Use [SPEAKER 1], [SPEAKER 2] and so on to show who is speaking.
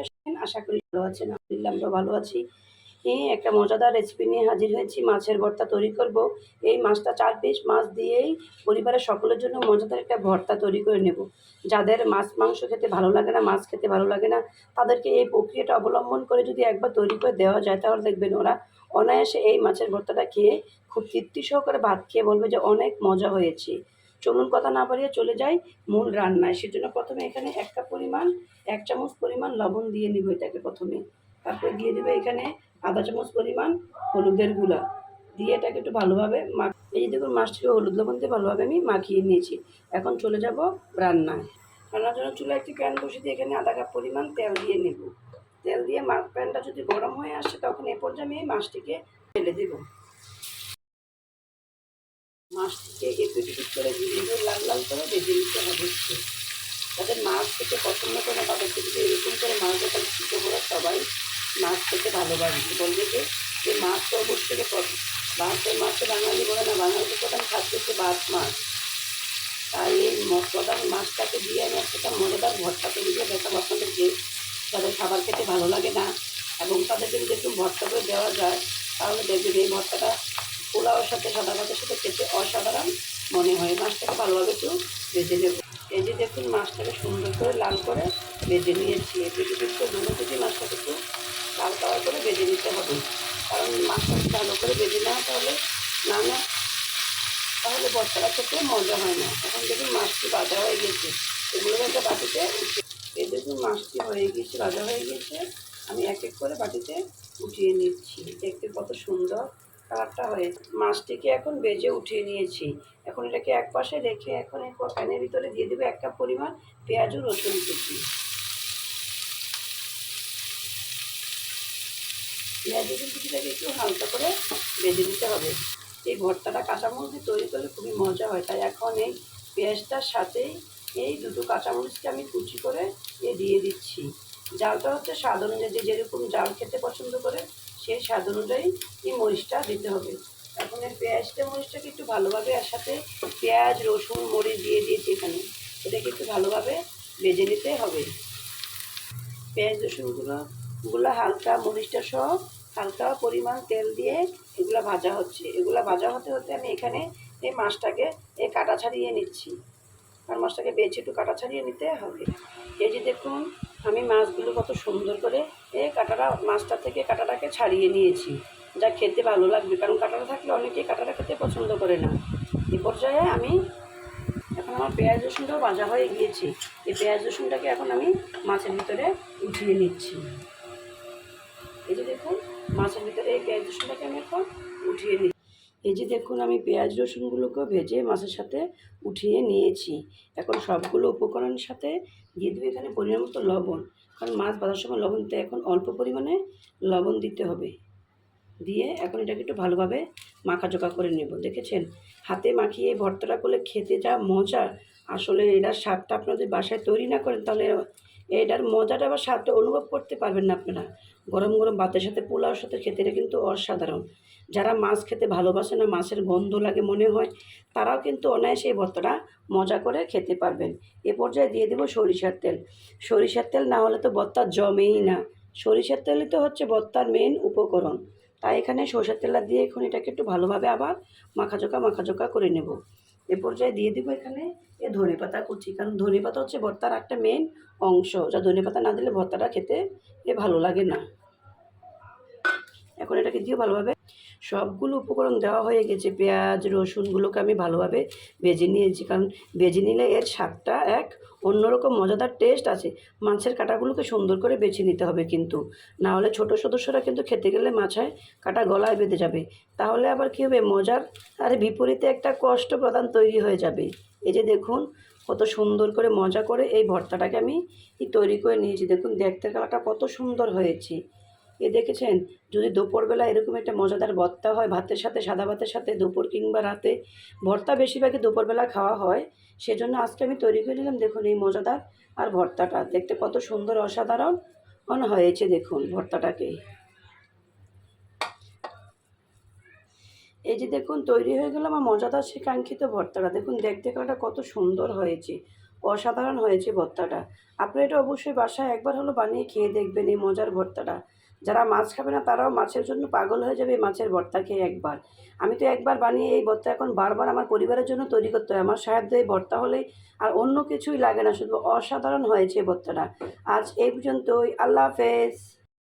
[SPEAKER 1] আছেন? আশা করি ভালো আছেন। আলহামদুলিল্লাহ আমরা ভালো আছি। এই একটা মজাদার রেসিপি নিয়ে হাজির হয়েছি, মাছের ভর্তা তৈরি করব। এই মাছটা চার পিস, মাছ দিয়েই পরিবারের সকলের জন্য মজাদার একটা ভর্তা তৈরি করে নেব। যাদের মাছ, মাংস খেতে ভালো লাগে না, মাছ খেতে ভালো লাগে না, তাদেরকে এই প্রক্রিয়াটা অবলম্বন করে যদি একবার তৈরি করে দেওয়া যায়, তাহলে দেখবেন ওরা অনায়াসে এই মাছের ভর্তাটা খেয়ে খুব তৃপ্তি সহকারে ভাত খেয়ে বলবে যে অনেক মজা হয়েছে। চলুন কথা না বাড়িয়ে চলে যাই মূল রান্নায়। সেজন্য প্রথমে এখানে এক কাপ পরিমাণ, এক চামচ পরিমাণ লবণ দিয়ে নিব এটাকে প্রথমে। তারপরে দিয়ে দেবে এখানে আধা চামচ পরিমাণ হলুদের গুঁড়া। দিয়ে এটাকে একটু ভালোভাবে মাখ এই যে দেখুন মাছটিকে হলুদ লবণ দিয়ে ভালোভাবে আমি মাখিয়ে নিয়েছি। এখন চলে যাব রান্নায়। রান্নার জন্য চুলা একটি প্যান বসিয়ে দিয়ে এখানে আধা কাপ পরিমাণ তেল দিয়ে নেব। তেল দিয়ে প্যানটা যদি গরম হয়ে আসে তখন এ পর্যায়ে আমি মাছটিকে ফেলে দেবো। মাছটিকে একটু একটু করে ধীরে লাল লাল করে ভেজে নিতে হবে যাদের মাছ খেতে পছন্দ করে না তাদেরকে এরকম করে মাছ যখন ছোটো বড় সবাই মাছ খেতে ভালোবাসে। বলবে যে এই মাছ তো অবশ্যই বাঁশের মাছ তো বাঙালি বলে না বাঙালির প্রধান খাদ্য হচ্ছে বাস মাছ। তাই এই মশলাদার মাছটাকে দিয়ে আমি একটা মজাদার ভর্তা করে দেখাবো আপনাদেরকে। যাদের খাবার খেতে ভালো লাগে না। এবং তাদেরকে যদি একটু ভর্তা করে দেওয়া যায়, তাহলে দেখবেন এই ভর্তাটা পোলাওর সাথে সাদা ভাতের সাথে খেতে অসাধারণ। মনে হয় মাছটাকে ভালোভাবে একটু ভেজে নেব। এই যে দেখুন মাছটাকে সুন্দর করে লাল করে ভেজে নিয়েছি। এটি একটু দুটো কেজি মাছটাকে একটু লাল কালার করে ভেজে নিতে হবে। কারণ মাছটাকে ভালো করে ভেজে নেওয়া তাহলে না না, তাহলে বর্তাটা খেতে মজা হয় না। এখন দেখুন মাছটি ভাজা হয়ে গেছে। এগুলো একটা বাটিতে এই দেখুন মাছটি হয়ে গেছে ভাজা হয়ে গেছে। আমি এক এক করে বাটিতে উঠিয়ে নিচ্ছি। দেখতে কত সুন্দর। কালারটা হয়ে মাছটিকে এখন বেজে উঠিয়ে নিয়েছি। এখন এটাকে এক পাশে রেখে এখন এই প্যানের ভিতরে দিয়ে দেবো এক কাপ পরিমাণ পেঁয়াজ ও রসুন কুচি। পেঁয়াজ রসুন কুচিটাকে একটু হালকা করে বেজে নিতে হবে। এই ভর্তাটা কাঁচামরিচ তৈরি করলে খুবই মজা হয়। তাই এখন এই পেঁয়াজটার সাথেই এই দুটো কাঁচামরিচকে আমি কুচি করে দিয়ে দিচ্ছি। জালটা হচ্ছে স্বাদ অনুযায়ী যে যেরকম জাল খেতে পছন্দ করে সেই স্বাদ অনুযায়ী এই মরিচটা দিতে হবে। এখন এই পেঁয়াজটা, মরিচটাকে একটু ভালোভাবে এর সাথে পেঁয়াজ, রসুন, মরিচ দিয়ে দিয়েছি এখানে। এটাকে একটু ভালোভাবে ভেজে নিতে হবে। পেঁয়াজ রসুনগুলো গুলো হালকা মরিচটা সহ হালকা পরিমাণ তেল দিয়ে এগুলো ভাজা হচ্ছে। এগুলো ভাজা হতে হতে আমি এখানে এই মাছটাকে এই কাটা ছাড়িয়ে নিচ্ছি। আর মাছটাকে বেছে একটু কাটা ছাড়িয়ে নিতে হবে। এই যে দেখুন আমি মাছগুলো কত সুন্দর করে, এ কাটাটা, মাছটা থেকে কাটাটাকে ছাড়িয়ে নিয়েছি। যা খেতে ভালো লাগবে, কারণ কাটাটা থাকলে অনেকেই কাটাটা খেতে পছন্দ করে না। এই পর্যায়ে আমি এখন আমার পেঁয়াজ রসুনটাও ভাজা হয়ে গিয়েছে। এই পেঁয়াজ রসুনটাকে এখন আমি মাছের ভিতরে উঠিয়ে নিচ্ছি। এই যে দেখুন, মাছের ভিতরে এই পেঁয়াজ রসুনটাকে আমি এখন উঠিয়ে নিই এই যে দেখুন, আমি পেঁয়াজ রসুনগুলোকে ভেজে মাছের সাথে উঠিয়ে নিয়েছি। এখন সবগুলো উপকরণের সাথে দিয়ে দেবে এখানে পরিমাণ মতো লবণ। কারণ মাছ ভাজার সময় লবণ এখন অল্প পরিমাণে লবণ দিতে হবে। দিয়ে এখন এটাকে একটু ভালোভাবে মাখাচোকা করে নেব। দেখেছেন? হাতে মাখিয়ে ভর্তাটা করলে খেতে যা মজা। আসলে এরা স্বাদটা আপনাদের বাসায় তৈরি না করেন তাহলে এটার মজাটা বা স্বাদটা অনুভব করতে পারবেন না আপনারা। গরম গরম ভাতের সাথে পোলাওর সাথে খেতে এটা কিন্তু অসাধারণ। যারা মাছ খেতে ভালোবাসে না, মাছের গন্ধ লাগে মনে হয়, তারাও কিন্তু অনায়াসে এই ভর্তাটা মজা করে খেতে পারবেন। এ পর্যায়ে দিয়ে দেবো সরিষার তেল। সরিষার তেল না হলে তো ভর্তা জমেই না। সরিষার তেলই তো হচ্ছে ভর্তার মেন উপকরণ। তাই এখানে সরষের তেলটা দিয়ে এখন এটাকে একটু ভালোভাবে আবার মাখাচোকা মাখাচোকা করে নেব। এ পর্যায়ে দিয়ে দেবো এখানে এ ধনে পাতা কুচি, কারণ ধনে পাতা হচ্ছে ভর্তার একটা মেন অংশ। যা ধনে পাতা না দিলে ভর্তাটা খেতে এ ভালো লাগে না। এখন এটাকে দিয়ে ভালোভাবে। সবগুলো উপকরণ দেওয়া হয়ে গেছে। পেঁয়াজ, রসুনগুলোকে আমি ভালোভাবে ভেজে নিয়েছি। কারণ ভেজে নিলে এর স্বাদটা এক অন্যরকম মজাদার টেস্ট আছে। মাছের কাঁটাগুলোকে সুন্দর করে বেছে নিতে হবে কিন্তু। না হলে ছোটো সদস্যরা কিন্তু খেতে গেলে মাছায় কাটা গলায় বেঁধে যাবে। তাহলে আবার কী হবে? মজার আর বিপরীতে একটা কষ্ট প্রদান তৈরি হয়ে যাবে। এই যে দেখুন, কত সুন্দর করে মজা করে এই ভর্তাটাকে আমি তৈরি করে নিয়েছি। দেখুন, দেখতে কালাটা কত সুন্দর হয়েছে। এ দেখেছেন? যদি দুপুরবেলা এরকম একটা মজাদার ভর্তা হয়, ভাতের সাথে, সাদা ভাতের সাথে, দুপুর কিংবা রাতে, ভর্তা বেশিরভাগই দুপুরবেলা খাওয়া হয়, সেজন্য আজকে আমি তৈরি করে নিলাম, দেখুন এই মজাদার আর ভর্তাটা। দেখতে কত সুন্দর, অসাধারণ। হয়েছে দেখুন ভর্তাটাকে। এই যে দেখুন, তৈরি হয়ে গেল আমার মজাদার সে কাঙ্ক্ষিত ভর্তাটা। দেখুন, দেখতে কালাটা কত সুন্দর হয়েছে, অসাধারণ হয়েছে ভর্তাটা। আপনি এটা অবশ্যই বাসায় একবার হলো বানিয়ে খেয়ে দেখবেন এই মজার ভর্তাটা। যারা মাছ খাবে না, তারাও মাছের জন্য পাগল হয়ে যাবে মাছের ভর্তা খেয়ে একবার। আমি তো একবার বানিয়ে এই ভর্তা এখন বারবার আমার পরিবারের জন্য তৈরি করতে হয়। আমার সাহায্য এই ভর্তা হলেই আর অন্য কিছুই লাগে না, শুধু অসাধারণ হয়েছে এই ভর্তাটা। আজ এই পর্যন্তই। আল্লাহ হাফেজ।